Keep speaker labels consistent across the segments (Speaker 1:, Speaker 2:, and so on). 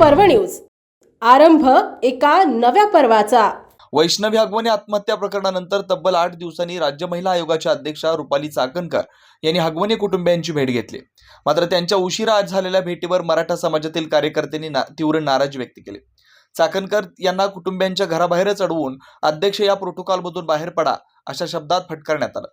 Speaker 1: पर्व न्यूज. आरंभ एका नव्या पर्वाचा.
Speaker 2: वैष्णवी हगवणे आत्महत्या प्रकरणानंतर तब्बल आठ दिवसांनी राज्य महिला आयोगाच्या अध्यक्षा रुपाली चाकणकर यांनी हगवणे कुटुंबियांची भेट घेतली. मात्र त्यांच्या उशिरा आज झालेल्या भेटीवर मराठा समाजातील कार्यकर्त्यांनी ना तीव्र नाराजी व्यक्त केली. चाकणकर यांना कुटुंबियांच्या घराबाहेरच अडवून अध्यक्ष या प्रोटोकॉलमधून बाहेर पडा अशा शब्दात फटकारण्यात आलं.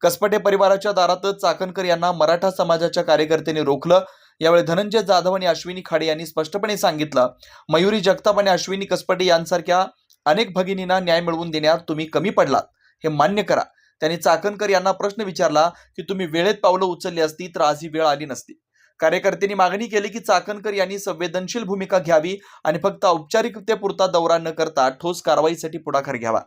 Speaker 2: कसपटे परिवाराच्या दारातच चाकणकर यांना मराठा समाजाच्या कार्यकर्त्यांनी रोखलं यावेळी धनंजय जाधव आणि अश्विनी खाडे यांनी स्पष्टपणे सांगितलं मयुरी जगताप आणि अश्विनी कसपटे यांसारख्या अनेक भगिनींना न्याय मिळवून देण्यात तुम्ही कमी पडलात. हे मान्य करा. त्यांनी चाकणकर यांना प्रश्न विचारला की तुम्ही वेळेत पावलं उचलली असती तर आज ही वेळ आली नसती. कार्यकर्त्यांनी मागणी केली की चाकणकर यांनी संवेदनशील भूमिका घ्यावी आणि फक्त औपचारिकतेपुरता दौरा न करता ठोस कारवाईसाठी पुढाकार घ्यावा.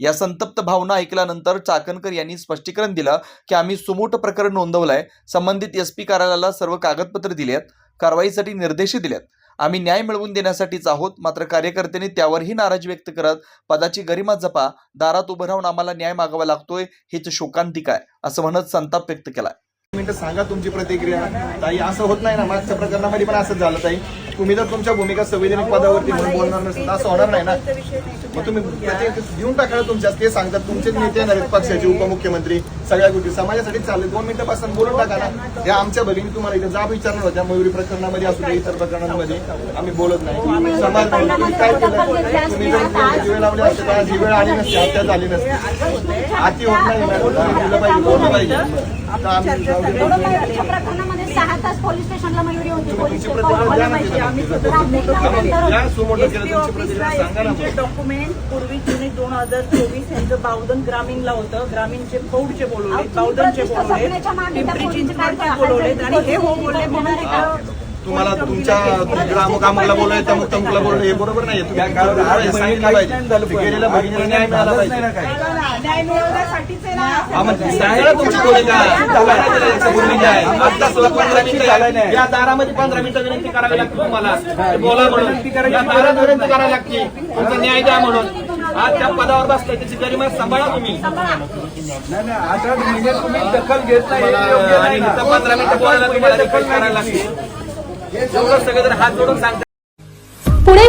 Speaker 2: या संतप्त भावना ऐकल्यानंतर चाकणकर यांनी स्पष्टीकरण दिलं की आम्ही सुमोट प्रकरण नोंदवलंय. संबंधित एस पी कार्यालयाला सर्व कागदपत्रे दिली आहेत कारवाईसाठी निर्देशही दिलेत. आम्ही न्याय मिळवून देण्यासाठीच आहोत. मात्र कार्यकर्त्यांनी त्यावरही नाराजी व्यक्त करत पदाची गरिमा जपा दारात उभं राहून आम्हाला न्याय मागावा लागतोय हेच शोकांतिक आहे असं म्हणत संताप व्यक्त केलाय.
Speaker 3: मिनिटं सांगा तुमची प्रतिक्रिया. ताई असं होत नाही ना मागच्या प्रकरणामध्ये पण असं झालं ताई. तुम्ही जर तुमच्या भूमिका संविधानिक पदावरती म्हणून बोलणार नसेल असं होणार नाही ना. मग तुम्ही प्रतिक्रिया देऊन टाका तुमच्या ते सांगतात तुमचे नेते येणार आहेत पक्षाचे उपमुख्यमंत्री सगळ्या गोष्टी. समाजासाठी चालले दोन मिनिटापासून बोलून टाका ना. या आमच्या भगिनी तुम्हाला इथे जाब विचारणार होत्या मयुरी प्रकरणामध्ये असू दे इतर प्रकरणांमध्ये. आम्ही बोलत नाही. समाज काय केलं? तुम्ही जर जीवे लावले असते तर जी वेळ आली नसती हत्या झाली नसती. अति होत नाही मॅडम. पाहिजे बोललं पाहिजे
Speaker 4: सहा तास पोलीस स्टेशनला मयुरी होती पोलीस. आम्ही
Speaker 5: डॉक्युमेंट पूर्वी जुने दोन हजार चोवीस यांचं बावधन ग्रामीणला होतं. ग्रामीणचे पौडचे बोलवले बावधनचे बोलवले
Speaker 4: स्वप्नाच्या मागे त्या
Speaker 5: पिंपरी
Speaker 4: पोलीसचे काय
Speaker 5: चिंचवडचे
Speaker 4: काय
Speaker 5: बोलवलेत आणि हे हो बोलले म्हणून
Speaker 3: तुम्हाला तुमच्या ग्रामक आम्हाला बोलाय तमुक तमुकला बोलणं हे बरोबर नाही तुम्ही सांगितलं पाहिजे. गेलेल्या भगिनीला न्याय मिळाला पाहिजे.
Speaker 5: न्याय मिळवण्यासाठीच आहे ना.
Speaker 3: हा, मग सांगा ना तुमची भूमिका याची भूमिका आहे. आता सुद्धा पंधरा मिनिटं या दारामध्ये पंधरा मिनिटं विनंती करावी लागते तुम्हाला. बोला म्हणून. या दारात विनंती करावी लागते. तुमचा न्याय द्या म्हणून. आज त्या पदावर बसलाय त्याची गरिमा सांभाळा तुम्ही. तुम्हाला- आणि इथं पंधरा मिनिटं बोलायला तुम्हाला रिक्वेस्ट करायला लागते. एवढं सगळेजण हात जोडून सांगतात
Speaker 1: पुणे